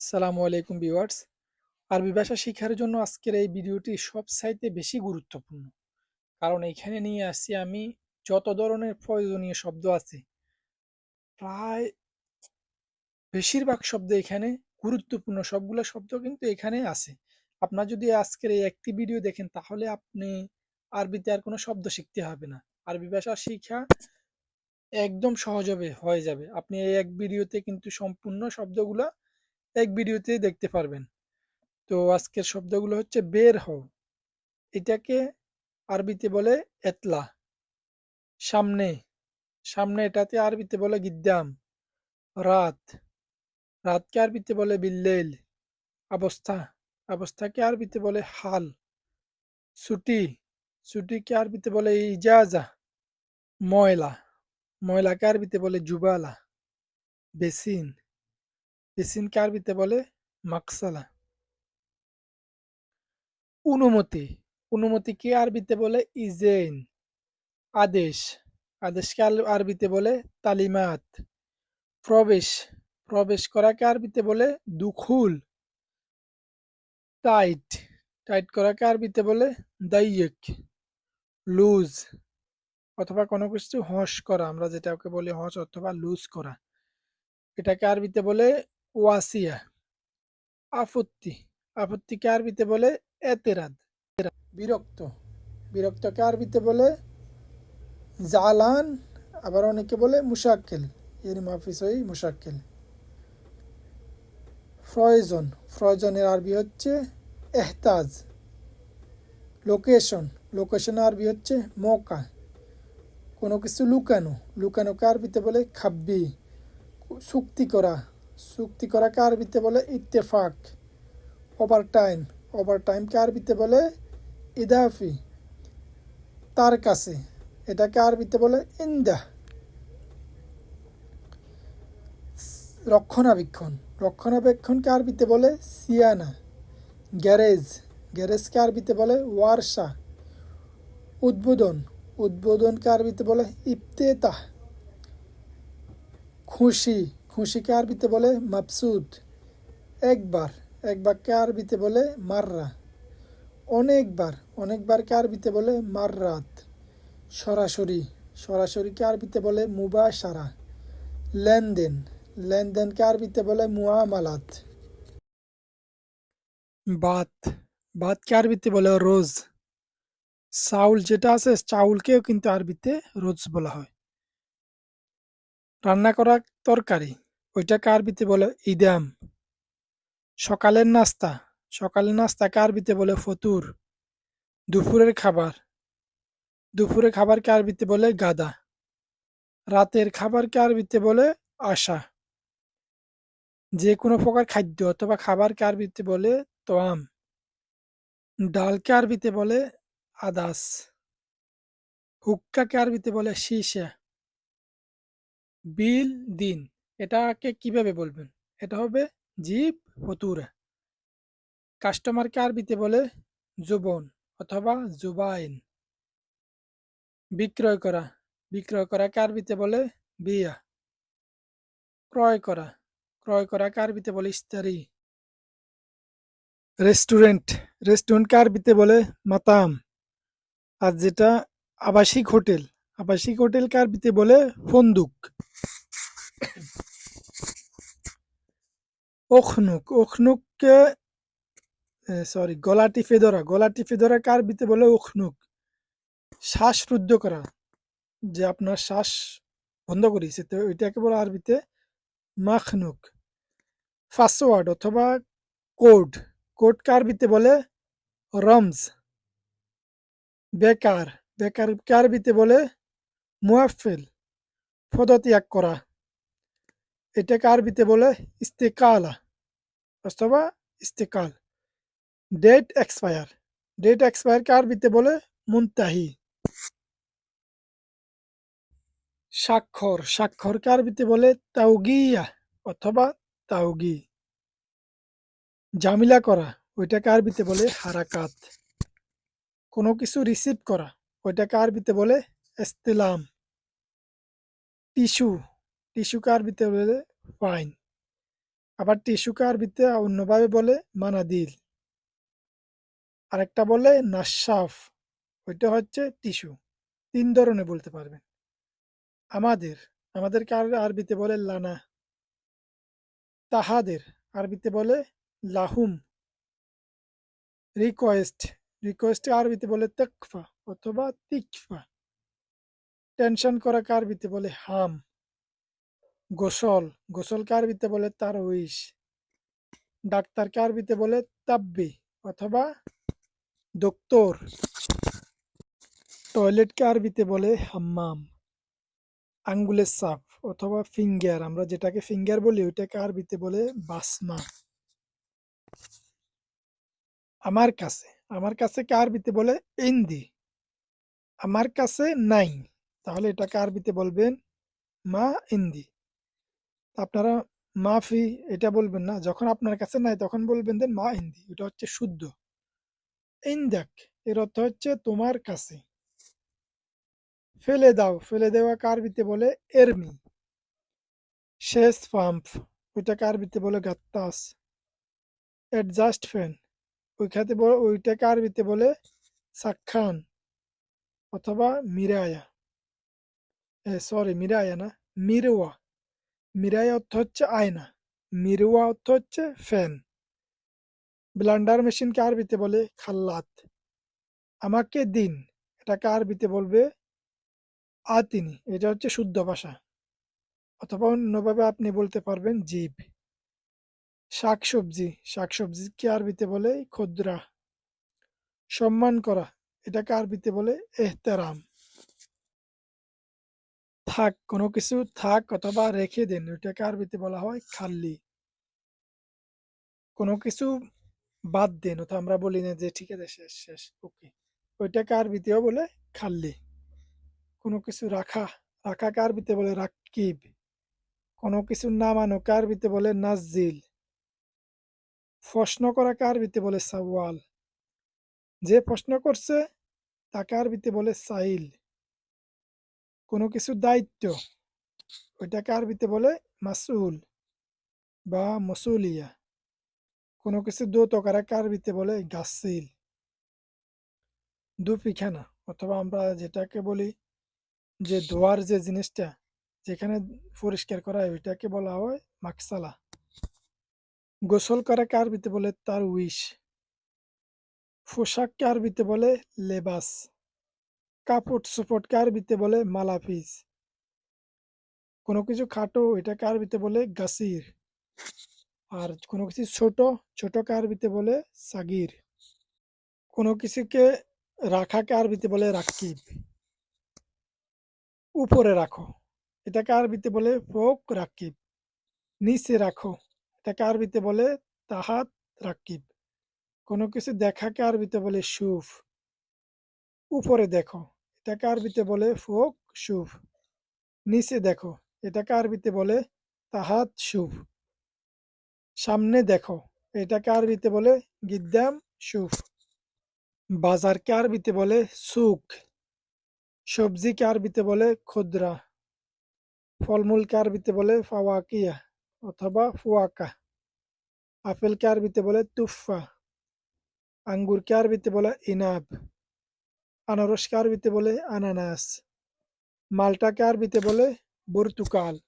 আসসালামু আলাইকুম ভিউয়ার্স। আরবি ভাষা শেখার জন্য আজকের এই ভিডিওটি সবচাইতে বেশি গুরুত্বপূর্ণ। কারণ এখানে নিয়ে আসছি আমি যত ধরনের প্রয়োজনীয় শব্দ আছে, প্রায় বেশিরভাগ শব্দ এখানে গুরুত্বপূর্ণ। সবগুলো শব্দ কিন্তু এখানে আছে। আপনার যদি আজকের এই একটি ভিডিও দেখেন, তাহলে আপনি আরবিতে আর কোনো শব্দ শিখতে হবে না। আরবি ভাষা শিখা একদম সহজ হবে হয়ে যাবে। আপনি এই এক ভিডিওতে কিন্তু সম্পূর্ণ শব্দগুলা এক ভিডিওতে দেখতে পারবেন। তো আজকের শব্দগুলো হচ্ছে বের হও। এটাকে আরবিতে বলে এতলা। সামনে। সামনে এটাতে আরবিতে বলে গিদ্দাম। রাত। রাতকে আরবিতে বলে বিল্লেল। অবস্থা। অবস্থাকে আরবিতে বলে হাল। ছুটি। ছুটিকে আরবিতে বলে ইজাজা। ময়লা। ময়লাকে আরবিতে বলে জুবালা বেসিন। বেসিনকে আরবিতে বলে মাকসালা। অনুমতি অনুমতি অনুমতিকে আরবিতে বলে ইজেন আদেশ, আদেশকে আরবিতে বলে তালিমাত। প্রবেশ প্রবেশ করাকে আরবিতে বলে দুখুল। টাইট টাইট করাকে আরবিতে বলে দাইয়েক লুজ, অথবা কোনো কিছু হস করা, আমরা যেটাকে বলি হস অথবা লুজ করা। এটাকে আরবিতে বলে ওয়াসিয়া, আপত্তি আপত্তিকে আরবিতে বলে এতেরাদ, বিরক্ত বিরক্তকে আরবিতে বলে জালান, আবার অনেকে বলে মুশাক্কেল, এর মাফিস ওই মুশাক্কেল। প্রয়োজন প্রয়োজনের আরবি হচ্ছে এহতাজ। লোকেশন লোকেশন আরবি হচ্ছে মৌকা। কোনো কিছু লুকানো লুকানোকে আরবিতে বলে খাব্বি চুক্তি করা চুক্তি করাকে আরবিতে বলে ইত্তেফাক? ওভার টাইম ওভার টাইমকে আরবিতে বলে ইদাফি। তার কাছে। এটাকে আরবিতে বলে ইন্দা। রক্ষণাবেক্ষণ। রক্ষণাবেক্ষণকে আরবিতে বলে সিয়ানা। গ্যারেজ। গ্যারেজকে আরবিতে বলে ওয়ারসা উদ্বোধন। উদ্বোধনকে আরবিতে বলে ইফতেতাহ। খুশি। খুশিকে আরবিতে বলে মাবসুদ একবার একবারকে আরবিতে বলে মাররা। অনেকবার অনেকবারকে আরবিতে বলে মাররাত। সরাসরি সরাসরিকে আরবিতে বলে মুবাসারা লেনদেন লেনদেনকে আরবিতে বলে মুআমালাত। বাত বাতকে আরবিতে বলে রোজ। চাউল যেটা আছে, চাউলকেও কিন্তু আরবিতে রোজ বলা হয়। রান্না করা তরকারি। ওইটাকে আরবিতে বলে? ইদাম। সকালের নাস্তা। সকালের নাস্তাকে আরবিতে বলে? ফতুর। দুপুরের খাবার। দুপুরের খাবারকে আরবিতে বলে? গাদা। রাতের খাবারকে আরবিতে বলে? আশা। যে কোনো প্রকার খাদ্য অথবা খাবারকে আরবিতে বলে? তোয়াম। ডালকে আরবিতে বলে? আদাস। হুক্কাকে আরবিতে বলে? শীষা। বিল, দিন। এটাকে কীভাবে বলবেন? এটা হবে জিপ ফতুরা কাস্টমারকে আরবিতে বলে জুবন অথবা জুবাইন বিক্রয় করা। বিক্রয় করাকে আরবিতে বলে বিয়া। ক্রয় করা। ক্রয় করাকে আরবিতে বলে ইস্তারি রেস্টুরেন্ট। রেস্টুরেন্টকে আরবিতে বলে মাতাম। আর যেটা আবাসিক হোটেল, আবাসিক হোটেলকে আরবিতে বলে ফন্দুক ওখনুক, ওখনুককে সরি গলা টিপে ধরা। গলা টিপে ধরা আরবিতে বলে ওখনুক? শ্বাস রুদ্ধ করা, যে আপনার শ্বাস বন্ধ করেছে তো এটাকে বলে আরবিতে মাখনুক। পাসওয়ার্ড অথবা কোড কোডকে বিতে বলে? রমজ। বেকার। বেকারকে বিতে বলে? মুয়াফেল। পদত্যাগ করা। এটাকে আরবিতে বলে ইস্তেকালা, অথবা ইস্তেকাল। ডেট এক্সপায়ার ডেট এক্সপায়ারকে আরবিতে বলে মুনতাহি। স্বাক্ষর স্বাক্ষরকে আরবিতে বলে তাওগিয়া অথবা তাওগি। জামিলা করা, ওইটাকে আরবিতে বলে হারাকাত। কোনো কিছু রিসিভ করা, ওইটাকে আরবিতে বলে এস্তেলাম টিস্যু টিস্যুকে আরবিতে বলে ফাইন। আবার টিস্যুকে আরবিতে অন্যভাবে বলে মানাদিল। আরেকটা বলে নাসাফ ওইটা হচ্ছে টিস্যু। তিন ধরনের বলতে পারবেন। আমাদের আমাদেরকে আর আরবিতে বলে লানা। তাহাদের আরবিতে বলে লাহুম। রিকোয়েস্ট। রিকোয়েস্টে আরবিতে বলে তেকফা অথবা তিকফা। টেনশন করাকে আরবিতে বলে হাম। গোসল। গোসলকে আরবিতে বলে? তার উইশ ডাক্তারকে আরবিতে বলে? তাব্বি অথবা দোক্তর। টয়লেটকে আরবিতে বলে? হাম্মাম। আঙ্গুলের সাপ অথবা ফিঙ্গার। আমরা যেটাকে ফিঙ্গার বলি ওইটাকে আরবিতে বলে? বাসমা আমার কাছে। আমার কাছে কে আরবিতে বলে? ইন্দি। আমার কাছে নাই। তাহলে এটাকে আরবিতে বলবেন? মা ইন্দি। আপনারা মাফি, এটা বলবেন না, যখন আপনার কাছে নাই তখন বলবেন দেন মা ইন্দি, এটা হচ্ছে শুদ্ধ। ইন্দাক, এর অর্থ হচ্ছে তোমার কাছে। ফেলে দাও, ফেলে দেওয়া আরবিতে বলে? এরমি। শেষ পাম্প ওইটাকে আরবিতে বলে? গাত্তাস। অ্যাডজাস্ট ফ্যান, ওইখাতে ব- ওইটাকে আরবিতে বলে? সাক্ষান অথবা মিরায়া। সরি, মিরায়া না, মিরওয়া। মিরায়া অর্থ হচ্ছে আয়না। মিরওয়া অর্থ হচ্ছে ফ্যান ব্লান্ডার মেশিনকে আরবিতে বলে খাল্লাত। আমাকে দিন। এটাকে আরবিতে বলবে আতিনি। এটা হচ্ছে শুদ্ধ ভাষা। অথবা অন্যভাবে আপনি বলতে পারবেন জীব। শাকসবজি। শাকসবজিকে আরবিতে বলে খুদ্রা। সম্মান করা। এটাকে আরবিতে বলে এহতেরাম। থাক, কোনো কিছু থাক অথবা রেখে দেন, ওইটাকে আরবিতে বলা হয় খাল্লি। কোনো কিছু বাদ দেন, অথবা আমরা বলি না যে ঠিক আছে, শেষ শেষ, ওকে। ওইটাকে আরবিতেও বলে খাল্লি। কোনো কিছু রাখা, রাখাকে আরবিতে বলে রাকিব। কোনো কিছু নামানোকে আরবিতে বলে নাজিল প্রশ্ন করাকে আরবিতে বলে সাওয়াল। যে প্রশ্ন করছে, তাকে আরবিতে বলে সাইল। কোনো কিছু দায়িত্ব, ওইটাকে আরবিতে বলে মাসুল বা মসুলিয়া। কোনো কিছু দৌত করাকে আরবিতে বলে গাসিল। দুপিখানা অথবা আমরা যেটাকে বলি যে ধোয়ার যে জিনিসটা, যেখানে পরিষ্কার করা হয়, ওইটাকে বলা হয় মাকসালা। গোসল করাকে আরবিতে বলে তার উইশ পোশাককে আরবিতে বলে লেবাস। কাপড় চোপড়কে আরবিতে বলে? মালাফিজ। কোনো কিছু খাটো এটাকে আরবিতে বলে? গাসির আর কোনো কিছু ছোট ছোটকে আরবিতে বলে? সাগির। কোনো কিছুকে রাখাকে আরবিতে বলে? রাকিব। উপরে রাখো। এটাকে আরবিতে বলে? ফোক রাকিব। নিচে রাখো। এটাকে আরবিতে বলে? তাহাত রাকিব। কোনো কিছু দেখাকে আরবিতে বলে? সুফ। উপরে দেখো। এটাকে আরবিতে বলে? ফোক সুফ নিচে দেখো এটাকে আরবিতে বলে? তাহাত সুফ সামনে দেখো এটাকে আরবিতে বলে? গিদ্দাম সুফ বাজারকে আরবিতে বলে? সুক সবজিকে আরবিতে বলে? খুদরা ফলমূলকে আরবিতে বলে? ফাওয়াকিয়া অথবা ফুয়াকা। আপেলকে আরবিতে বলে? তুফা আঙ্গুরকে আরবিতে বলে? ইনাব। আনারসকে আরবিতে বলে আনানাস। মালটাকে আরবিতে বলে বর্তুকাল।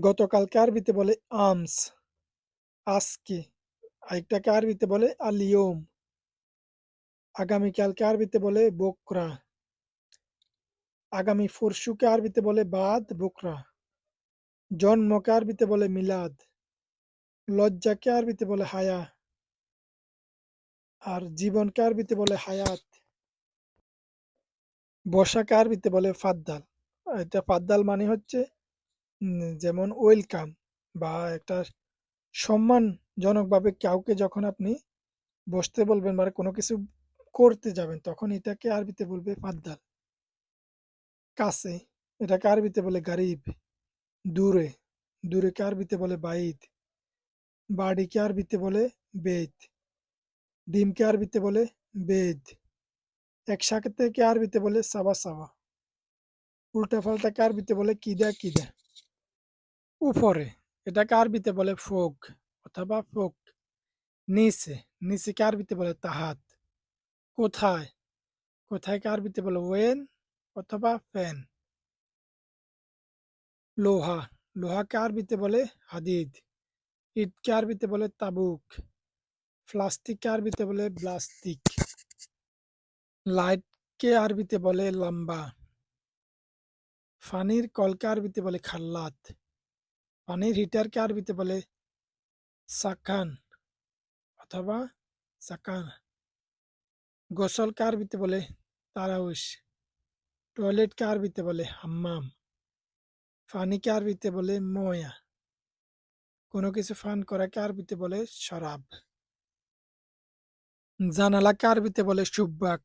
গতকালকে আরবিতে বলে আমস। আজকে আরেকটাকে আরবিতে বলে আলিয়ম। আগামীকালকে আরবিতে বলে বকরা। আগামী পরশুকে আরবিতে বলে বাদ, বকরা। জন্মকে আরবিতে বলে মিলাদ। লজ্জাকে আরবিতে বলে হায়া। আর জীবনকে আরবিতে বলে হায়াত। বসাকে আরবিতে বলে ফাদ্দাল। এটা ফাদ্দাল মানে হচ্ছে যেমন ওয়েলকাম বা একটা সম্মানজনকভাবে কাউকে যখন আপনি বসতে বলবেন মানে কোনো কিছু করতে যাবেন, তখন এটাকে আরবিতে বলবে ফাদ্দাল। কাছে, এটাকে আরবিতে বলে গারিব, দূরে দূরেকে আরবিতে বলে বাইদ বাড়িকে আরবিতে বলে বেদ ডিমকে আরবিতে বলে বেদ। একসাথে আরবিতে বলে? সাবা সাবা। উল্টা পাল্টাকে আরবিতে বলে? কিদা কিদা। উপরে। এটাকে আরবিতে বলে? ফোক অথবা ফোক নিচে। নিচেকে আরবিতে বলে? তাহাত। কোথায়? কোথায়কে আরবিতে বলে? ওয়েন অথবা ফ্যান লোহা। লোহাকে আরবিতে বলে? হাদিদ। ইটকে আরবিতে বলে? তাবুক। প্লাস্টিককে আরবিতে বলে? প্লাস্টিক লাইটকে আরবিতে বলে লম্বা। পানির কলকে আরবিতে বলে খাল্লাত। পানির হিটারকে আরবিতে বলে সাকান অথবা সাকান। গোসলকে আরবিতে বলে তারাউস টয়লেটকে আরবিতে বলে হাম্মাম। পানিকে আরবিতে বলে ময়া। কোনো কিছু ফান করাকে আরবিতে বলে শরাব। জানালাকে আরবিতে বলে সুব্বাক।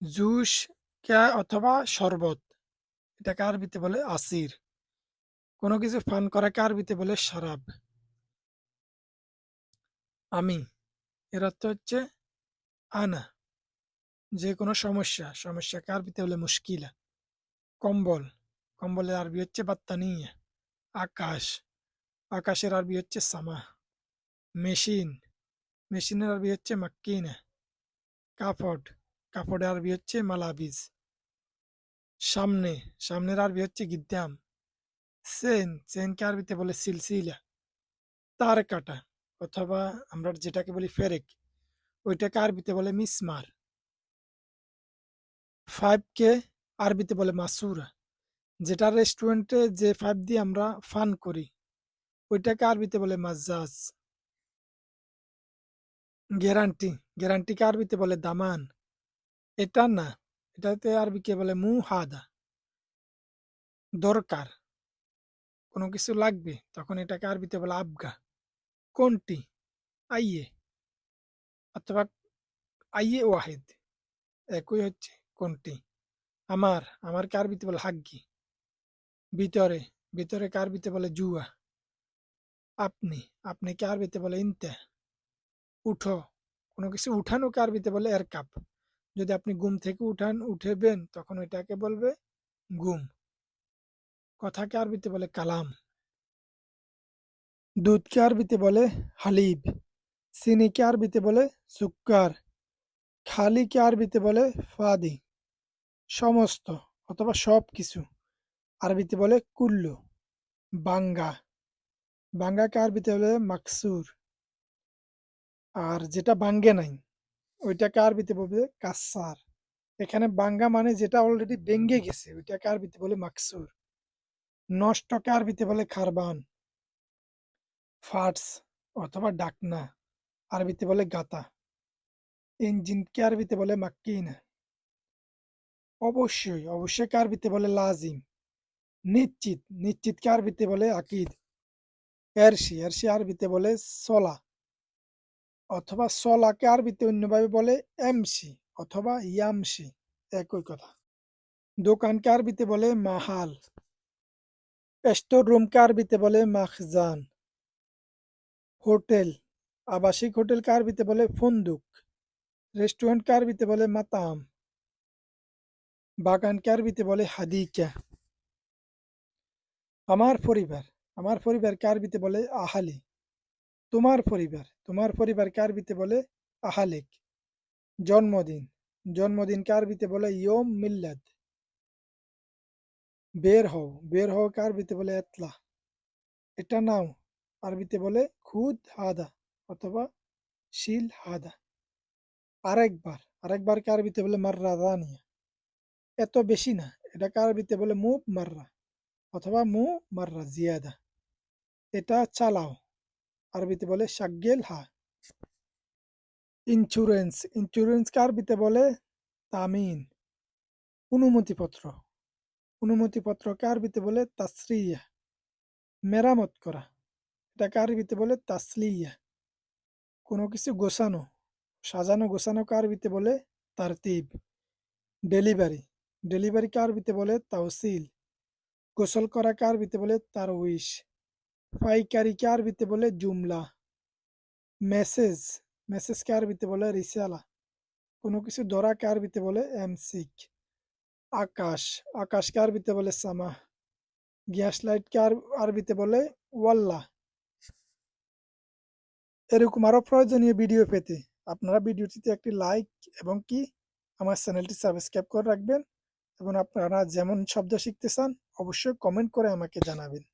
জুস অথবা শরবত এটাকে আরবিতে বলে? আসির। কোনো কিছু ফান করাকে আরবিতে বলে? শরাব। আমি। এর অর্থ হচ্ছে আনা। যে কোনো সমস্যা সমস্যাকে আরবিতে বলে? মুশকিলা। কম্বল। কম্বলের আরবি হচ্ছে বাত্তানিয়া, আকাশ। আকাশের আরবি হচ্ছে সামা। মেশিন। মেশিনের আরবি হচ্ছে মাক্কিনা। কাপড়। কাপড়ের আরবি হচ্ছে মালাবিজ। সামনে, সামনের আরবি হচ্ছে গিদ্দাম। সেন, সেনকে আরবিতে বলে সিলসিলা। তার কাটা, অথবা আমরা যেটাকে বলি ফেরেক, ওইটাকে আরবিতে বলে মিসমার। ফাইভকে আরবিতে বলে মাসুরা যেটা রেস্টুরেন্টে যে ফাইভ দিয়ে আমরা ফান করি, ওইটাকে আরবিতে বলে মাজাজ গ্যারান্টি, গ্যারান্টিকে আরবিতে বলে দামান। এটা না। এটাতে আরবিকে বলে? মু হাদা দরকার। কোনো কিছু লাগবে, তখন এটাকে আরবিতে বলে আবগা। কোনটি? আইয়ে। অথবা আইয়ে ওয়াহিদ। একই হচ্ছে কোনটি? আমার। আমারকে আরবিতে বলে হাগ্গি। ভিতরে। ভিতরে আরবিতে বলে জুয়া। আপনি। আপনিকে আরবিতে বলে ইনতে। উঠো। কোনো কিছু উঠানোকে আরবিতে বলে এর কাপ যদি আপনি ঘুম থেকে উঠান, উঠেবেন, তখন ওইটাকে বলবে ঘুম। কথাকে আরবিতে বলে কালাম। দুধকে আরবিতে বলে হালিব। চিনিকে আরবিতে বলে সুক্কার। খালিকে আরবিতে বলে ফাদি। সমস্ত অথবা সব কিছু আরবিতে বলে কুল্লু। বাঙ্গা। বাঙ্গাকে আরবিতে বলে মাকসুর। আর যেটা বাঙ্গে নাই ওইটাকে আরবিতে বলবে? কাসার। এখানে বাঙ্গা মানে যেটা অলরেডি ভেঙ্গে গেছে ওইটাকে আরবিতে বলে? মাকসুর। নষ্টকে আরবিতে বলে? খারবান। ফাটস অথবা ডাকনা। আরবিতে বলে গাতা। ইঞ্জিনকে আরবিতে বলে? মাক্কিনা। অবশ্যই অবশ্যই আরবিতে বলে? লাজিম। নিশ্চিত নিশ্চিতকে আরবিতে বলে? আকিদ। এরশি এরশি আরবিতে বলে? সলা। অথবা সলাকে আরবিতে অন্যভাবে বলে এমসি অথবা ইয়ামসি, একই কথা। দোকানকে আরবিতে বলে মাহাল। স্টোর রুমকে আরবিতে বলে মাখজান। হোটেল, আবাসিক হোটেলকে আরবিতে বলে ফন্দুক। রেস্টুরেন্টকে আরবিতে বলে মাতাম। বাগানকে আরবিতে বলে হাদিকা। আমার পরিবার, আমার পরিবারকে আরবিতে বলে আহালি। তোমার পরিবার, তোমার পরিবারকে আরবিতে বলে? আহালিক। জন্মদিন। জন্মদিনকে আরবিতে বলে? ইয়ম মিল্লাদ। বের হও। বের হও আরবিতে বলে? এতলা। এটা নাও। আরবিতে বলে? খুদ হাদা অথবা শিল হাদা। আরেকবার। আরেকবারকে আরবিতে বলে? মাররা রানিয়া এত বেশি না। এটাকে আরবিতে বলে? মুভ মাররা অথবা মু মাররা, জিয়াদা। এটা চালাও। আরবিতে বলে সাগ্গেল হা। ইন্স্যুরেন্স ইন্স্যুরেন্সকে আরবিতে বলে তামিন। অনুমতিপত্র, অনুমতিপত্রকে আরবিতে বলে তাসরিয়া। মেরামত করা, এটাকে আরবিতে বলে তাসলিয়া। কোনো কিছু গোছানো, সাজানো গোছানোকে আরবিতে বলে তারতিব। ডেলিভারি, ডেলিভারিকে আরবিতে বলে তাওসিল। গোসল করাকে আরবিতে বলে তারউইশ। পাইকারিকে আরবিতে বলে জুমলা? মেসেজ মেসেজকে আরবিতে বলে রিসালা কোনো কিছু ধরাকে আরবিতে বলে এমসিক? আকাশ আকাশকে আরবিতে বলে সামা? গ্যাস লাইটকে আর আরবিতে বলে ওয়াল্লা? এরকম আরও প্রয়োজনীয় ভিডিও পেতে আপনারা ভিডিওটিতে একটি লাইক এবং কি আমার চ্যানেলটি সাবস্ক্রাইব করে রাখবেন এবং আপনারা যেমন শব্দ শিখতে চান অবশ্যই কমেন্ট করে আমাকে জানাবেন।